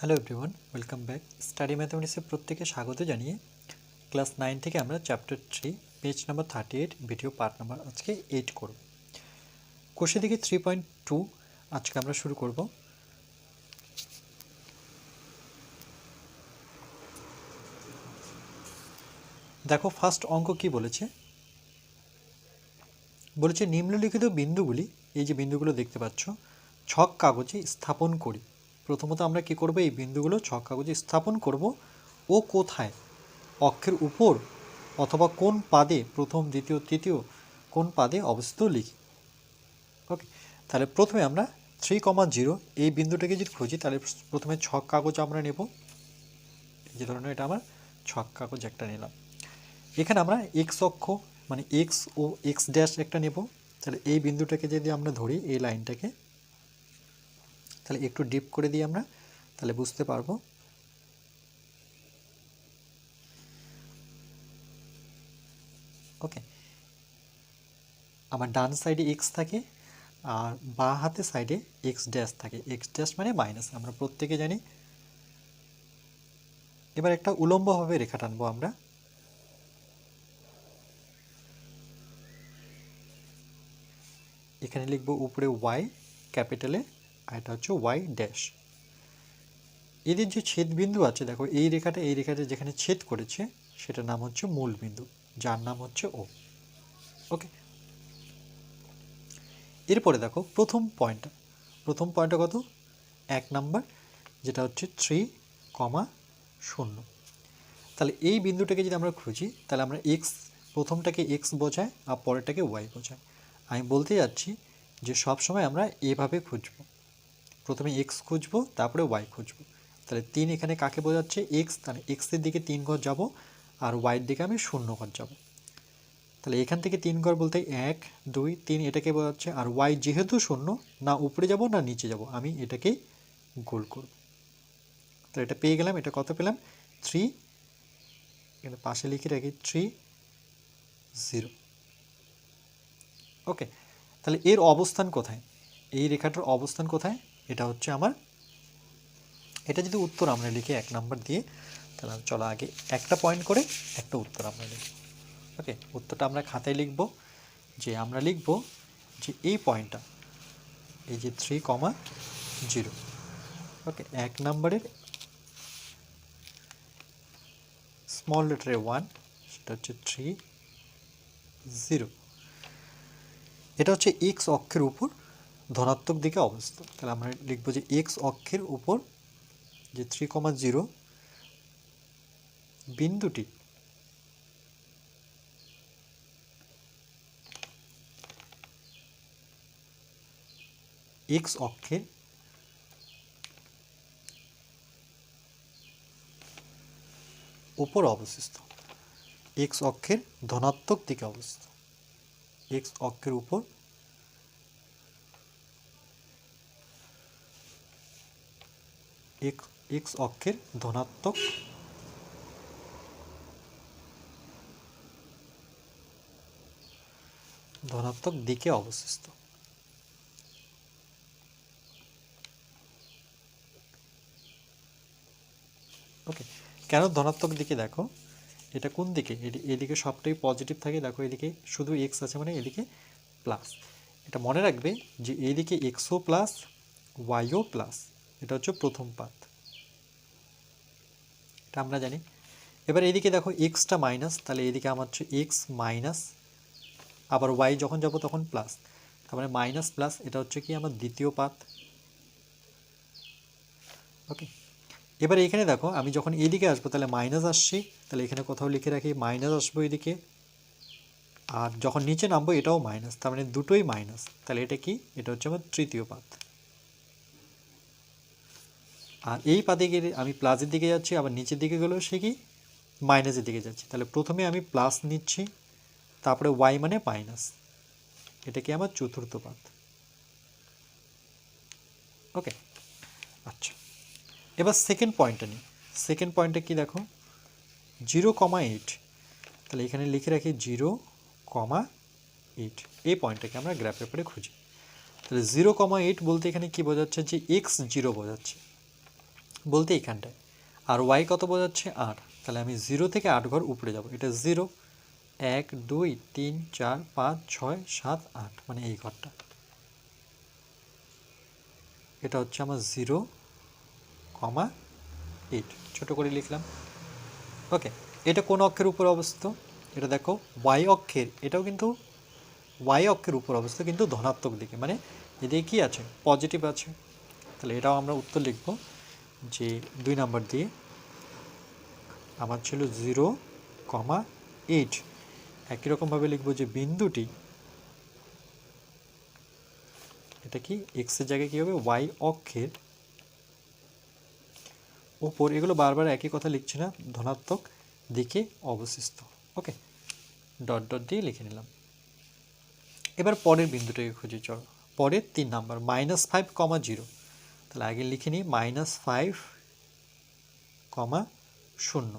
Hello everyone welcome back study ম্যাথামেটিক্সের প্রত্যেকে স্বাগত জানিয়ে ক্লাস নাইন থেকে আমরা chapter three page number thirty eight video part number আজকে এইট করব। কোষে দিকে থ্রি পয়েন্ট টু আজকে আমরা শুরু করব। দেখো ফার্স্ট অঙ্ক কি বলেছে? বলেছে নিম্নলিখিত বিন্দুগুলি, এই যে বিন্দুগুলো দেখতে পাচ্ছ, ছক কাগজে স্থাপন করি। প্রথমত আমরা কি করব? এই বিন্দুগুলো ছক কাগজে স্থাপন করব। ও কোথায়? অক্ষের উপর অথবা কোন পাদে প্রথম, দ্বিতীয়, তৃতীয় কোন পাদে অবস্থিত লিখি। ওকে, তাহলে প্রথমে আমরা থ্রি কমা জিরো এই বিন্দুটাকে যদি খুঁজি, তাহলে প্রথমে ছক কাগজ আমরা নেব। যে ধরনের এটা আমার ছক কাগজ একটা নিলাম। এখানে আমরা এক্স অক্ষ মানে এক্স ও এক্স ড্যাশ একটা নেব। তাহলে এই বিন্দুটাকে যদি আমরা ধরি, এই লাইনটাকে তাহলে একটু ডিপ করে দিই আমরা, তাহলে বুঝতে পারব। ওকে, আমার ডান সাইডে এক্স থাকে আর বাঁ হাতে সাইডে এক্স ড্যাশ থাকে। এক্স ড্যাশ মানে মাইনাস আমরা প্রত্যেকে জানি। এবার একটা উলম্বভাবে রেখা টানবো আমরা। এখানে লিখব উপরে ওয়াই ক্যাপিটালে। আর এটা হচ্ছে ওয়াই ড্যাশ এদের যে ছেদ বিন্দু আছে, দেখো, এই রেখাটা এই রেখাটা যেখানে ছেদ করেছে, সেটার নাম হচ্ছে মূল বিন্দু যার নাম হচ্ছে ও ওকে এরপরে দেখো, প্রথম পয়েন্টটা প্রথম পয়েন্টটা কত? এক নাম্বার যেটা হচ্ছে থ্রি কমা শূন্য। তাহলে এই বিন্দুটাকে যদি আমরা খুঁজি, তাহলে আমরা এক্স প্রথমটাকে এক্স বোঝায় আর পরেরটাকে ওয়াই বোঝায়। আমি বলতে যাচ্ছি যে সব সময় আমরা এভাবে খুঁজব। প্রথমে এক্স খুঁজবো, তারপরে ওয়াই খুঁজবো। তাহলে তিন এখানে কাকে বোঝাচ্ছে? এক্স তাহলে এক্সের দিকে তিন ঘর যাব, আর ওয়াইয়ের দিকে আমি শূন্য ঘর যাব। তাহলে এখান থেকে তিন ঘর বলতে এক, দুই, তিন এটাকে বোঝাচ্ছে, আর ওয়াই যেহেতু শূন্য, না উপরে যাব, না নিচে যাব, আমি এটাকেই গোল করব। তাহলে এটা পেয়ে গেলাম, এটা কত পেলাম? থ্রি এখানে পাশে লিখে রাখি থ্রি জিরো ওকে তাহলে এর অবস্থান কোথায়? এই রেখাটার অবস্থান কোথায়? এটা হচ্ছে আমার। এটা যদি উত্তর আমরা লিখি এক নাম্বার দিয়ে, তাহলে আমি চলো আগে একটা পয়েন্ট করে একটা উত্তর আমরা লিখব ওকে উত্তরটা আমরা খাতায় লিখব। যে আমরা লিখব যে এই পয়েন্টটা এই যে থ্রি কমা জিরো ওকে এক নাম্বারের স্মল লেটারে ওয়ান সেটা হচ্ছে থ্রি জিরো এটা হচ্ছে এক্স অক্ষের উপর ধনাত্মক দিকে অবস্থিত। তাহলে আমরা লিখব যে এক্স অক্ষের উপর যে থ্রি কমা জিরো বিন্দুটি এক্স অক্ষের উপর অবস্থিত। এক্স অক্ষের ধনাত্মক দিকে অবস্থিত। এক্স অক্ষের উপর এক্স অক্ষের ধনাত্মক ধনাত্মক দিকে অবস্থিত ওকে কেন ধনাত্মক দিকে দেখো? এটা কোন দিকে? এদিকে সবটাই পজিটিভ থাকে, দেখো এদিকে শুধু এক্স আছে মানে এদিকে প্লাস এটা মনে রাখবে যে এইদিকে এক্সও প্লাস ওয়াইও প্লাস এটা হচ্ছে প্রথম পাত। এটা আমরা জানি। এবার এদিকে দেখো এক্সটা মাইনাস তাহলে এদিকে আমার হচ্ছে এক্স মাইনাস আবার ওয়াই যখন যাব তখন প্লাস তার মানে মাইনাস প্লাস এটা হচ্ছে কি আমার দ্বিতীয় পাত। ওকে এবার এখানে দেখো, আমি যখন এদিকে আসব, তাহলে মাইনাস আসছি। তাহলে এখানে কোথাও লিখে রাখি মাইনাস আসব এদিকে আর যখন নিচে নামবো, এটাও মাইনাস তার মানে দুটোই মাইনাস তাহলে এটা কি? এটা হচ্ছে আমার তৃতীয় পাত। আর এই পাতে গিয়ে আমি প্লাসের দিকে যাচ্ছি, আবার নিচের দিকে গেলেও সে কি? মাইনাসের দিকে যাচ্ছি। তাহলে প্রথমে আমি প্লাস নিচ্ছি, তারপরে ওয়াই মানে মাইনাস এটা কি আমার চতুর্থ পাত ওকে আচ্ছা। এবার সেকেন্ড পয়েন্টটা নিই। সেকেন্ড পয়েন্টে কি দেখো? জিরো কমা এইট তাহলে এখানে লিখে রাখি জিরো কমা এইট এই পয়েন্টটাকে আমরা গ্রাফ পেপারে খুঁজি। তাহলে জিরো কমা এইট বলতে এখানে কি বোঝাচ্ছে যে এক্স জিরো বোঝাচ্ছে। বলতে এইখানটায় আর ওয়াই কত বোঝাচ্ছে? আট। তাহলে আমি জিরো থেকে আট ঘর উপরে যাব। এটা জিরো এক, দুই, তিন, চার, পাঁচ, ছয়, সাত, আট। মানে এই ঘরটা। এটা হচ্ছে আমার জিরো কমা এইট ছোটো করে লিখলাম। ওকে এটা কোন অক্ষের উপর অবস্থিত? এটা দেখো ওয়াই অক্ষের। এটাও কিন্তু ওয়াই অক্ষের উপর অবস্থিত, কিন্তু ধনাত্মক দিকে। মানে এদিকে কী আছে? পজিটিভ আছে। তাহলে এটাও আমরা উত্তর লিখব। যে দুই নাম্বার দিয়ে, আমার ছিল জিরো কমা এইট। একই রকমভাবে লিখব যে বিন্দুটি, এটা কি এক্সের জায়গায় কী হবে? ওয়াই অক্ষের উপর। এগুলো বারবার একই কথা লিখছি না, ধনাত্মক দিকে অবশিষ্ট। ওকে, ডট ডট দিয়ে লিখে নিলাম। এবার পরের বিন্দুটাকে খুঁজে চল। পরের তিন number minus five comma zero তাহলে আগে লিখে নিই মাইনাস ফাইভ কমা শূন্য।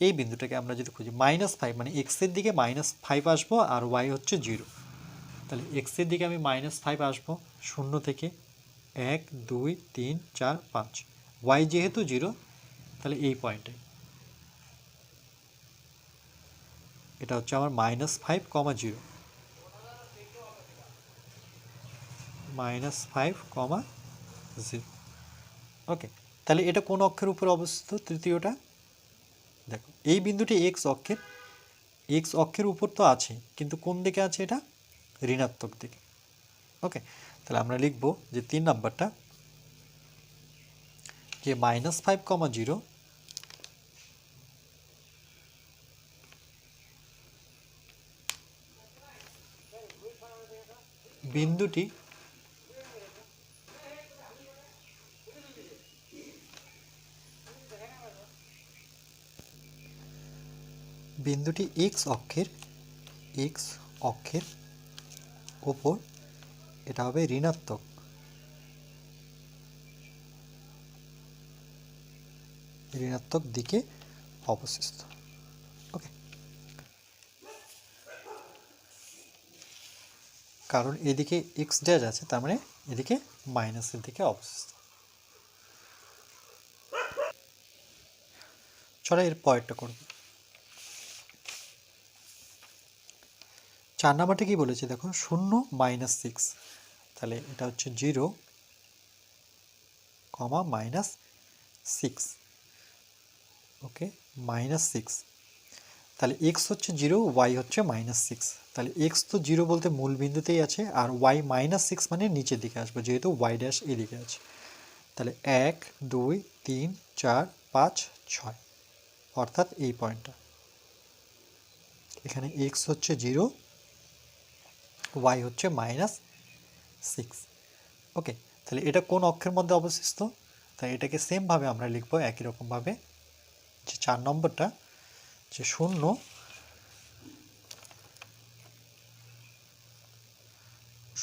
এই বিন্দুটাকে আমরা যদি খুঁজি মাইনাস ফাইভ মানে এক্সের দিকে মাইনাস ফাইভ আসব আর ওয়াই হচ্ছে জিরো তাহলে এক্সের দিকে আমি মাইনাস ফাইভ আসব, শূন্য থেকে এক, দুই, তিন, চার, পাঁচ। ওয়াই যেহেতু জিরো তাহলে এই পয়েন্টে এটা হচ্ছে আমার minus five comma zero minus five comma zero okay তাহলে এটা কোন অক্ষের উপর অবস্থিত? তৃতীয়টা? দেখো, এই বিন্দুটি এক্স অক্ষের এক্স অক্ষের উপর তো আছে, কিন্তু কোন দিকে আছে এটা? ঋণাত্মক দিকে। ওকে তাহলে আমরা লিখব যে তিন নাম্বারটা, যে মাইনাস ফাইভ কমা জিরো বিন্দুটি বিন্দুটি এক্স অক্ষের এক্স অক্ষের ওপর এটা হবে ঋণাত্মক। ঋণাত্মক দিকে অবশিষ্ট। ওকে কারণ এদিকে এক্স ড্যাশ আছে, তার মানে এদিকে মাইনাসের দিকে অবশিষ্ট। চলো এর পরেরটা করব। চার নাম্বারটা কি বলেছে? দেখো, শূন্য মাইনাস সিক্স তাহলে এটা হচ্ছে zero comma minus six okay minus six তাহলে এক্স হচ্ছে জিরো ওয়াই হচ্ছে মাইনাস সিক্স তাহলে এক্স তো জিরো বলতে মূল বিন্দুতেই আছে, আর ওয়াই মাইনাস সিক্স মানে নিচের দিকে আসবে, যেহেতু ওয়াই ড্যাশ এদিকে আছে। তাহলে এক, দুই, তিন, চার, পাঁচ, ছয়। অর্থাৎ এই পয়েন্টটা এখানে এক্স হচ্ছে জিরো ওয়াই হচ্ছে মাইনাস সিক্স ওকে তাহলে এটা কোন অক্ষের মধ্যে অবশিষ্ট তাই এটাকে সেমভাবে আমরা লিখব, একই রকমভাবে যে চার নম্বরটা যে শূন্য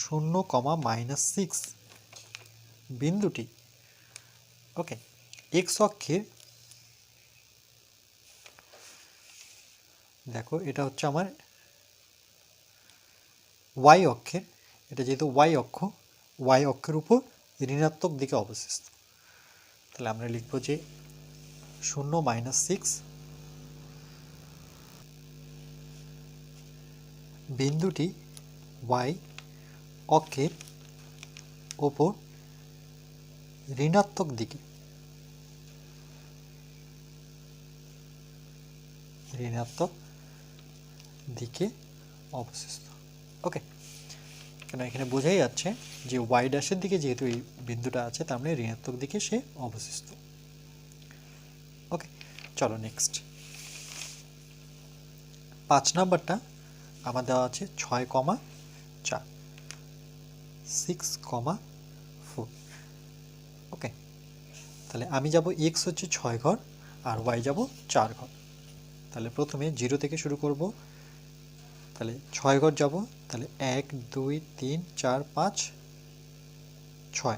শূন্য কমা মাইনাস সিক্স বিন্দুটি। ওকে এক্স অক্ষের দেখো, এটা হচ্ছে আমার ওয়াই অক্ষের এটা যেহেতু ওয়াই অক্ষ ওয়াই অক্ষের উপর ঋণাত্মক দিকে অবশিষ্ট তাহলে আমরা লিখব যে শূন্য মাইনাস সিক্স বিন্দুটি ওয়াই অক্ষের ওপর ঋণাত্মক দিকে। ঋণাত্মক দিকে অবশিষ্ট ওকে কেন এখানে বোঝাই যাচ্ছে যে ওয়াই ড্যাশের দিকে যেহেতু এই বিন্দুটা আছে, তার মানে ঋণাত্মক দিকে সে অবশিষ্ট। ওকে চলো নেক্সট পাঁচ নাম্বারটা আমার দেওয়া আছে ছয় কমা চার সিক্স কমা ফোর ওকে তাহলে আমি যাব এক্স হচ্ছে ছয় ঘর আর ওয়াই যাব চার ঘর। তাহলে প্রথমে জিরো থেকে শুরু করব, তাহলে ছয় ঘর যাব তাহলে এক, দুই, তিন, চার, পাঁচ, ছয়।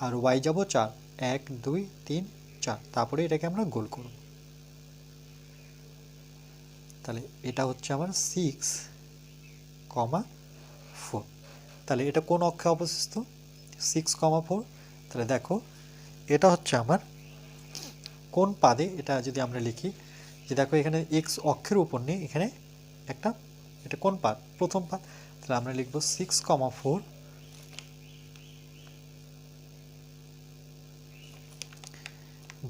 আর ওয়াই যাব চার। এক, দুই, তিন, চার। তারপরে এটাকে আমরা গোল করব। তাহলে এটা হচ্ছে আমার সিক্স কমা ফোর তাহলে এটা কোন অক্ষে অবশিষ্ট সিক্স কমা ফোর তাহলে দেখো, এটা হচ্ছে আমার কোন পাদে? এটা যদি আমরা লিখি, যে দেখো এখানে এক্স অক্ষের উপর নেই এখানে একটা, এটা কোন পাদ? প্রথম পাদ। তাহলে আমরা লিখব সিক্স কমা ফোর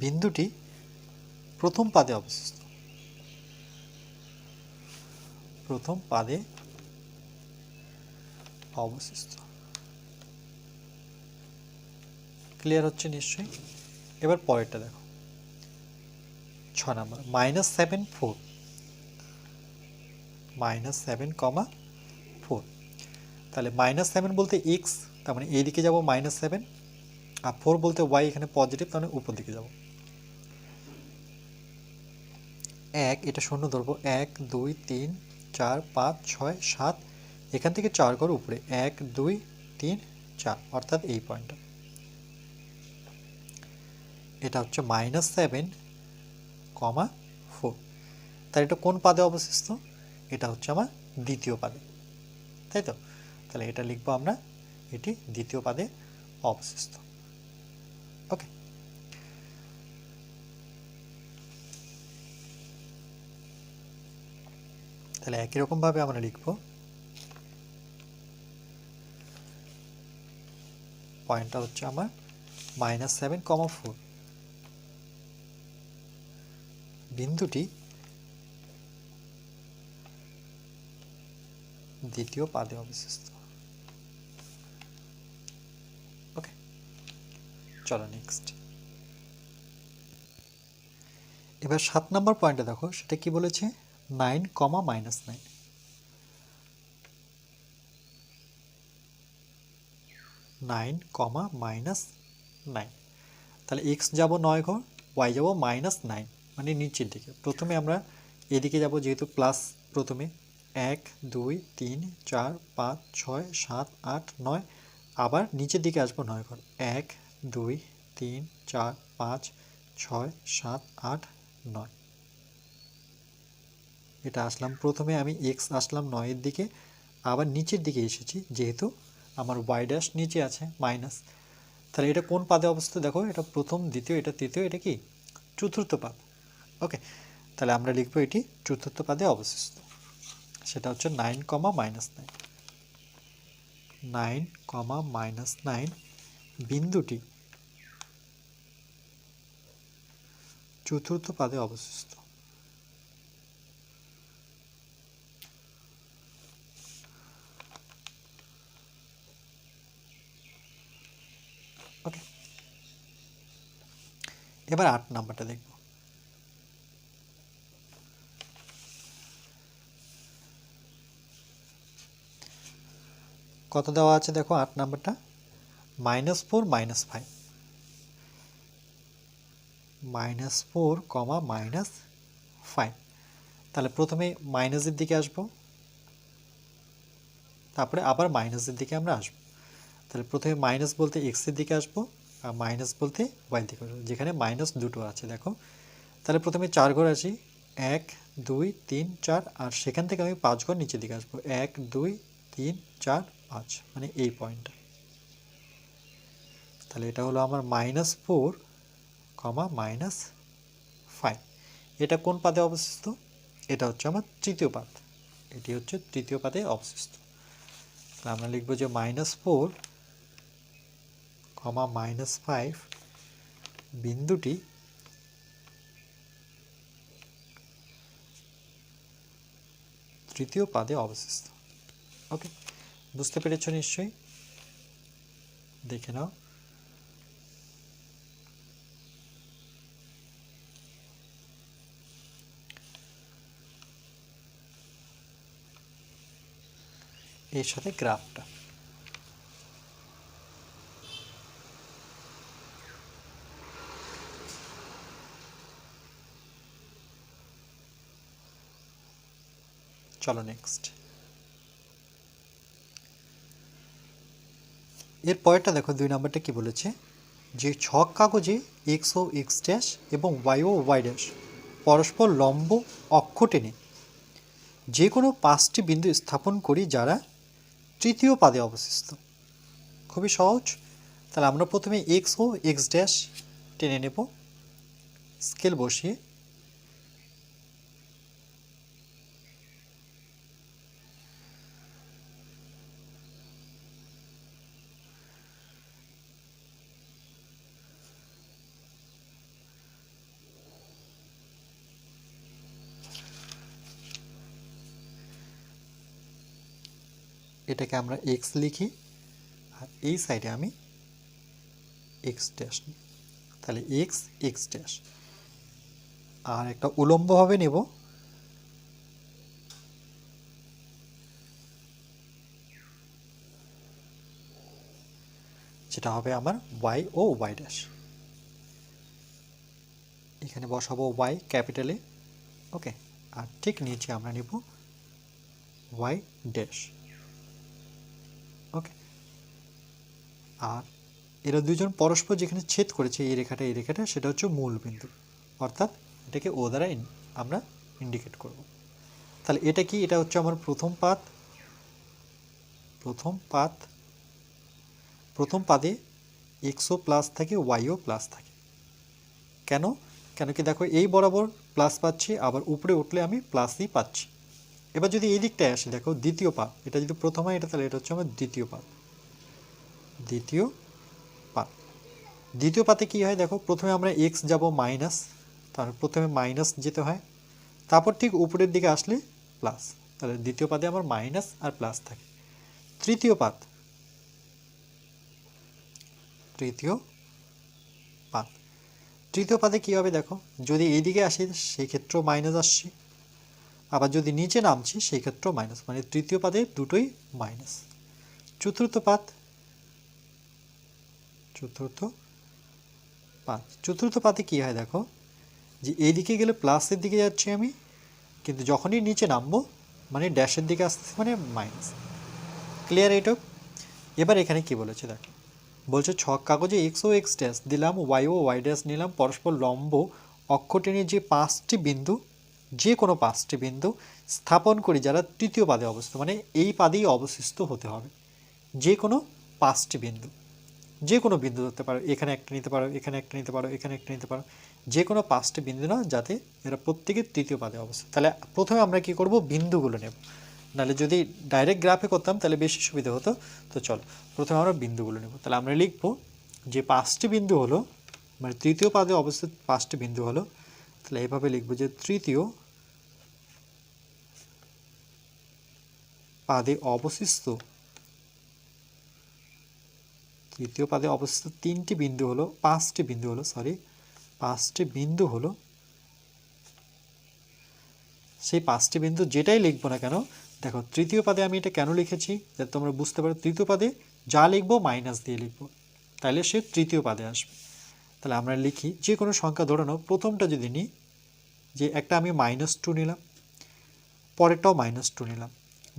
বিন্দুটি প্রথম পাদে অবস্থিত। প্রথম পাদে অবশিষ্ট ক্লিয়ার হচ্ছে নিশ্চয়ই? এবার পরেরটা দেখো। ছ নম্বর minus seven four minus seven comma তাহলে মাইনাস সেভেন বলতে এক্স তার মানে এইদিকে যাব মাইনাস সেভেন আর ফোর বলতে ওয়াই এখানে পজিটিভ তার মানে উপর দিকে যাব। এক, এটা শূন্য ধরবো। এক, দুই, তিন, চার, পাঁচ, ছয়, সাত, এখান থেকে চার ঘর উপরে। এক, দুই, তিন, চার, অর্থাৎ এই পয়েন্টটা। এটা হচ্ছে মাইনাস সেভেন কমা ফোর তার এটা কোন পাদে অবশিষ্ট এটা হচ্ছে আমার দ্বিতীয় পাদে। তাই তো? তাহলে এটা লিখব আমরা। এটি দ্বিতীয় পাদে অবশিষ্ট ওকে। তাহলে একই রকমভাবে আমরা লিখব পয়েন্টটা হচ্ছে আমার মাইনাস সেভেন কমা ফোর। বিন্দুটি দ্বিতীয় পাদে অবস্থিত ওকে চলো নেক্সট এবার সাত নম্বর পয়েন্টে দেখো, সেটা কি বলেছে? Nine comma minus nine nine comma minus nine তাহলে এক্স যাব নয় ঘর ওয়াই যাব মাইনাস নাইন মানে নিচের দিকে। প্রথমে আমরা এদিকে যাব, যেহেতু প্লাস প্রথমে। এক, দুই, তিন, চার, পাঁচ, ছয়, সাত, আট, নয়। আবার নিচের দিকে আসব নয় ঘর। এক দুই, তিন, চার, পাঁচ, ছয়, সাত, আট, নয়। এটা আসলাম প্রথমে, আমি এক্স আসলাম নয়ের দিকে, আবার নিচের দিকে এসেছি, যেহেতু আমার ওয়াই ড্যাশ নিচে আছে মাইনাস তাহলে এটা কোন পাদে অবস্থা দেখো, এটা প্রথম, দ্বিতীয়, এটা তৃতীয়, এটা কি? চতুর্থ পাদ। ওকে, তাহলে আমরা লিখব এটি চতুর্থ পাদে অবশিষ্ট সেটা হচ্ছে nine comma minus nine nine comma minus nine বিন্দুটি চতুর্থ পাদে ওকে এবার আট নাম্বারটা দেখব। কত দেওয়া আছে দেখো আট নাম্বারটা? Minus four minus five minus four comma minus five তাহলে প্রথমে মাইনাসের দিকে আসব। তারপরে আবার মাইনাসের দিকে আমরা আসব। তাহলে প্রথমে মাইনাস বলতে এক্সের দিকে আসব আর মাইনাস বলতে ওয়াই দিকে আসব। যেখানে মাইনাস দুটো আছে, দেখো। তাহলে প্রথমে চার ঘর আসি। এক, দুই, তিন, চার আর সেখান থেকে আমি পাঁচ ঘর নিচের দিকে আসব। এক, দুই, তিন, চার, পাঁচ। মানে এই পয়েন্টটা তাহলে এটা হলো আমার minus four comma minus five এটা কোন পাদে অবস্থিত? এটা হচ্ছে আমার তৃতীয় পাদ। এটি হচ্ছে তৃতীয় পাদে অবস্থিত। তাহলে আমরা লিখব যে minus four comma minus five বিন্দুটি তৃতীয় পাদে অবস্থিত। ওকে বুঝতে পেরেছ নিশ্চয়ই? দেখে নাও। এর সাথে গ্রাফটা। চলো নেক্সট এর পরেরটা দেখো, দুই নাম্বারটা কি বলেছে? যে ছক কাগজে এক্স ও এক্স ড্যাশ এবং ওয়াই ও ওয়াই ড্যাশ পরস্পর লম্ব অক্ষ টেনে যে কোনো পাঁচটি বিন্দু স্থাপন করি যারা তৃতীয় পাদে অবস্থিত। খুবই সহজ। তাহলে আমরা প্রথমে এক্স ও এক্স ড্যাশ টেনে নেব। স্কেল বসিয়ে এটাকে আমরা এক্স লিখি, আর এই সাইডে আমি এক্স ড্যাশ তাহলে এক্স এক্স ড্যাশ আর একটা উলম্বভাবে নেব। যেটা হবে আমার ওয়াই ও ওয়াই ড্যাশ এখানে বসাবো ওয়াই ক্যাপিটালে ওকে আর ঠিক নিচে আমরা নেব ওয়াই ড্যাশ ওকে আর এরা দুজন পরস্পর যেখানে ছেদ করেছে এই রেখাটা এই রেখাটা, সেটা হচ্ছে মূল বিন্দু। অর্থাৎ এটাকে ও দ্বারা আমরা ইন্ডিকেট করব। তাহলে এটা কি? এটা হচ্ছে আমার প্রথম পাত। প্রথম পাত। প্রথম পাদে এক্সও প্লাস থাকে ওয়াইও প্লাস থাকে। কেন? কেন কি দেখো, এই বরাবর প্লাস পাচ্ছি, আবার উপরে উঠলে আমি প্লাসই পাচ্ছি। এবার যদি এই দিকটায় আসি, দেখো দ্বিতীয় পাত। এটা যদি প্রথম হয়, এটা তাহলে এটা হচ্ছে আমার দ্বিতীয় পাত। দ্বিতীয় পাত। দ্বিতীয় পাতে কি হয় দেখো, প্রথমে আমরা এক্স যাব মাইনাস তারপর প্রথমে মাইনাস যেতে হয়, তারপর ঠিক উপরের দিকে আসলে প্লাস তাহলে দ্বিতীয় পাদে আমার মাইনাস আর প্লাস থাকে। তৃতীয় পাত। তৃতীয় পাত। তৃতীয় পাদে কী হবে দেখো, যদি এইদিকে আসি সেই ক্ষেত্রেও মাইনাস আসছে, আবার যদি নিচে নামছি সেই ক্ষেত্রেও মাইনাস মানে তৃতীয় পাতে দুটোই মাইনাস চতুর্থ পাত চতুর্থ পাত। চতুর্থ পাতে কী হয় দেখো? যে এইদিকে গেলে প্লাসের দিকে যাচ্ছি আমি, কিন্তু যখনই নিচে নামবো মানে ড্যাশের দিকে আসতেছে মানে মাইনাস ক্লিয়ার এইটুক? এবার এখানে কি বলেছে দেখো? বলছে ছক কাগজে এক্স ও এক্স ড্যাশ দিলাম ওয়াই ও ওয়াই ড্যাশ নিলাম, পরস্পর লম্ব অক্ষ টেনে যে পাঁচটি বিন্দু, যে কোনো পাঁচটি বিন্দু স্থাপন করি যারা তৃতীয় পাদে অবস্থিত মানে এই পাদেই অবশিষ্ট হতে হবে। যে কোনো পাঁচটি বিন্দু। যে কোনো বিন্দু ধরতে পারো, এখানে একটা নিতে পারো, এখানে একটা নিতে পারো, এখানে একটা নিতে পারো যে কোনো পাঁচটি বিন্দু না, যাতে এরা প্রত্যেকের তৃতীয় পাদে অবস্থিত। তাহলে প্রথমে আমরা কি করব? বিন্দুগুলো নেব। নাহলে যদি ডাইরেক্ট গ্রাফে করতাম, তাহলে বেশি সুবিধা হতো। তো চলো, প্রথমে আমরা বিন্দুগুলো নেব। তাহলে আমরা লিখব যে পাঁচটি বিন্দু হলো মানে তৃতীয় পাদে অবস্থিত পাঁচটি বিন্দু হলো, তাহলে এভাবে লিখব যে তৃতীয় পাদে অবশিষ্ট তৃতীয় পাদে অবস্থিত তিনটি বিন্দু হলো, পাঁচটি বিন্দু হলো সরি পাঁচটি বিন্দু হলো। সেই পাঁচটি বিন্দু যেটাই লিখব না কেন, দেখো তৃতীয় পাদে আমি এটা কেন লিখেছি? যাতে তোমরা বুঝতে পারো, তৃতীয় পাদে যা লিখব মাইনাস দিয়ে লিখব। তাহলে সে তৃতীয় পাদে আসবে। তাহলে আমরা লিখি, যে কোনো সংখ্যা ধরে নাও প্রথমটা যদি নিই, যে একটা আমি মাইনাস টু নিলাম, পরেরটাও মাইনাস টু নিলাম।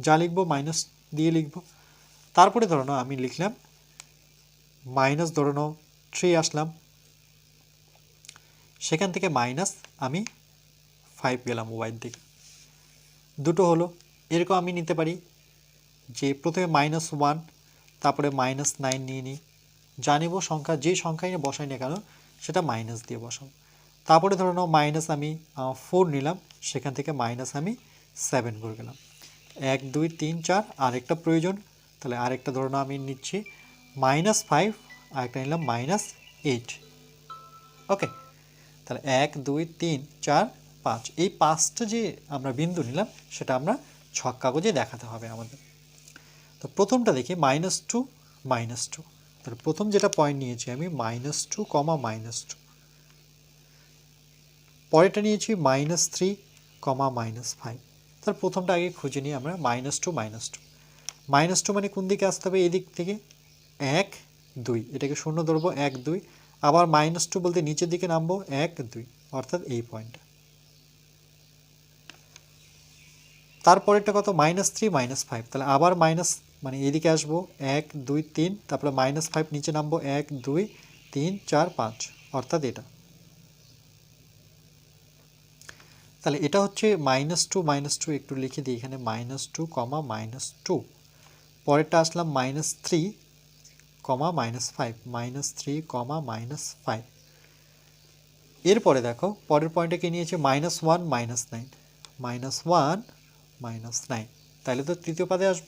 যা লিখব মাইনাস দিয়ে লিখব। তারপরে ধরো নাও আমি লিখলাম মাইনাস ধরে নাও থ্রি আসলাম। সেখান থেকে মাইনাস আমি ফাইভ গেলাম ওয়াইয়ের দিকে দুটো হলো, এরকম আমি নিতে পারি যে প্রথমে মাইনাস ওয়ান তারপরে মাইনাস নাইন নিয়ে নিই। জানিব সংখ্যা, যে সংখ্যায় নিয়ে বসাই না কেন, সেটা মাইনাস দিয়ে বসাবো তারপরে ধরো নাও মাইনাস আমি ফোর নিলাম, সেখান থেকে মাইনাস আমি সেভেন করে গেলাম। এক, দুই, তিন, চার, আরেকটা প্রয়োজন। তাহলে আরেকটা ধরো আমি নিচ্ছি। মাইনাস ফাইভ আরেকটা নিলাম মাইনাস এইট ওকে তাহলে এক, দুই, তিন, চার, পাঁচ। এই পাঁচটা যে আমরা বিন্দু নিলাম, সেটা আমরা ছক কাগজে দেখাতে হবে আমাদের। তো প্রথমটা দেখি মাইনাস টু মাইনাস টু তাহলে প্রথম যেটা পয়েন্ট নিয়েছি আমি minus two comma minus two পরেরটা নিয়েছি minus three comma minus five তাহলে প্রথমটা আগে খুঁজে নিই আমরা minus two minus two minus two মানে কোন দিকে আসতে হবে? এদিক থেকে। এক, দুই। এটাকে শূন্য ধরবো, এক, দুই। আবার মাইনাস টু বলতে নিচের দিকে নামবো, এক, দুই। অর্থাৎ এই পয়েন্টটা তারপরেরটা কত? মাইনাস থ্রি মাইনাস ফাইভ তাহলে আবার মাইনাস মানে এদিকে আসব, এক, দুই, তিন। তারপরে মাইনাস ফাইভ নিচে নামবো, এক, দুই, তিন, চার, পাঁচ। অর্থাৎ এটা। তাহলে এটা হচ্ছে মাইনাস টু মাইনাস টু একটু লিখে দিই এখানে। Minus two comma minus two পরেরটা আসলাম minus three comma minus five minus three comma minus five এরপরে দেখো, পরের পয়েন্টে কি নিয়েছে? Minus one minus nine minus one minus nine তাহলে তো তৃতীয় পাদে আসব।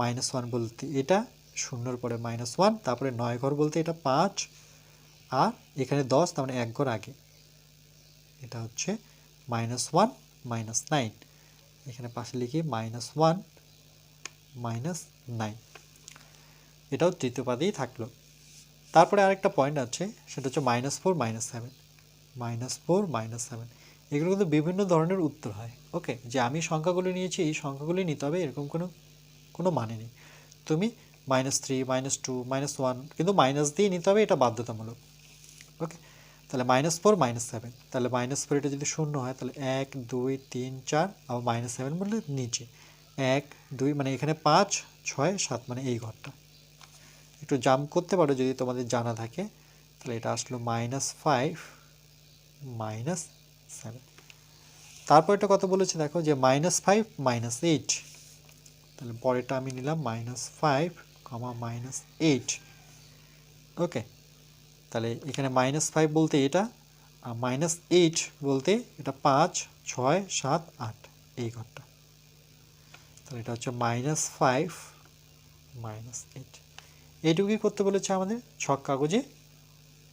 মাইনাস ওয়ান বলতে এটা, শূন্যর পরে মাইনাস ওয়ান তারপরে নয় ঘর বলতে এটা পাঁচ, আর এখানে দশ, তার মানে এক ঘর আগে। এটা হচ্ছে মাইনাস ওয়ান মাইনাস নাইন এখানে পাশে লিখি মাইনাস ওয়ান মাইনাস নাইন এটাও তৃতীয় পাদেই থাকল। তারপরে আরেকটা পয়েন্ট আছে, সেটা হচ্ছে minus four minus seven minus four minus seven এগুলো কিন্তু বিভিন্ন ধরনের উত্তর হয় ওকে যে আমি সংখ্যাগুলো নিয়েছি, এই সংখ্যাগুলি নিতে হবে, এরকম কোনো কোনো মানে নেই। তুমি minus three minus two minus one কিন্তু মাইনাস দিয়ে নিতে হবে, এটা বাধ্যতামূলক ওকে তাহলে মাইনাস ফোর মাইনাস সেভেন তাহলে মাইনাস ফোর এটা যদি শূন্য হয়, তাহলে এক, দুই, তিন, চার, আবার মাইনাস সেভেন বললে নিচে। এক, দুই মানে এখানে পাঁচ, ছয়, সাত মানে এই ঘরটা। একটু জাম্প করতে পারো যদি তোমাদের জানা থাকে। তাহলে এটা আসলো মাইনাস ফাইভ মাইনাস সেভেন তারপর এটা কত বলেছে, দেখো যে মাইনাস ফাইভ মাইনাস এইট তাহলে পরেরটা আমি নিলাম minus five comma minus eight okay তাহলে এখানে মাইনাস ফাইভ বলতে এটা, আর মাইনাস এইট বলতে এটা পাঁচ, ছয়, সাত, আট, এই ঘরটা। তাহলে এটা হচ্ছে মাইনাস ফাইভ মাইনাস এইট এইটুকুই করতে বলেছে আমাদের। ছক কাগজে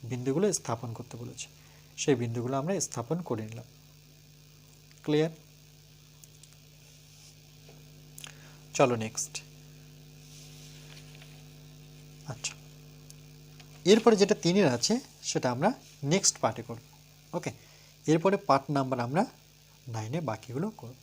বিন্দুগুলো স্থাপন করতে বলেছে। সেই বিন্দুগুলো আমরা স্থাপন করে নিলাম। ক্লিয়ার চলো নেক্সট আচ্ছা। এরপরে যেটা তিনের আছে, সেটা আমরা নেক্সট পার্টে করব। ওকে এরপরে পার্ট নাম্বার আমরা নাইনে বাকিগুলো করব।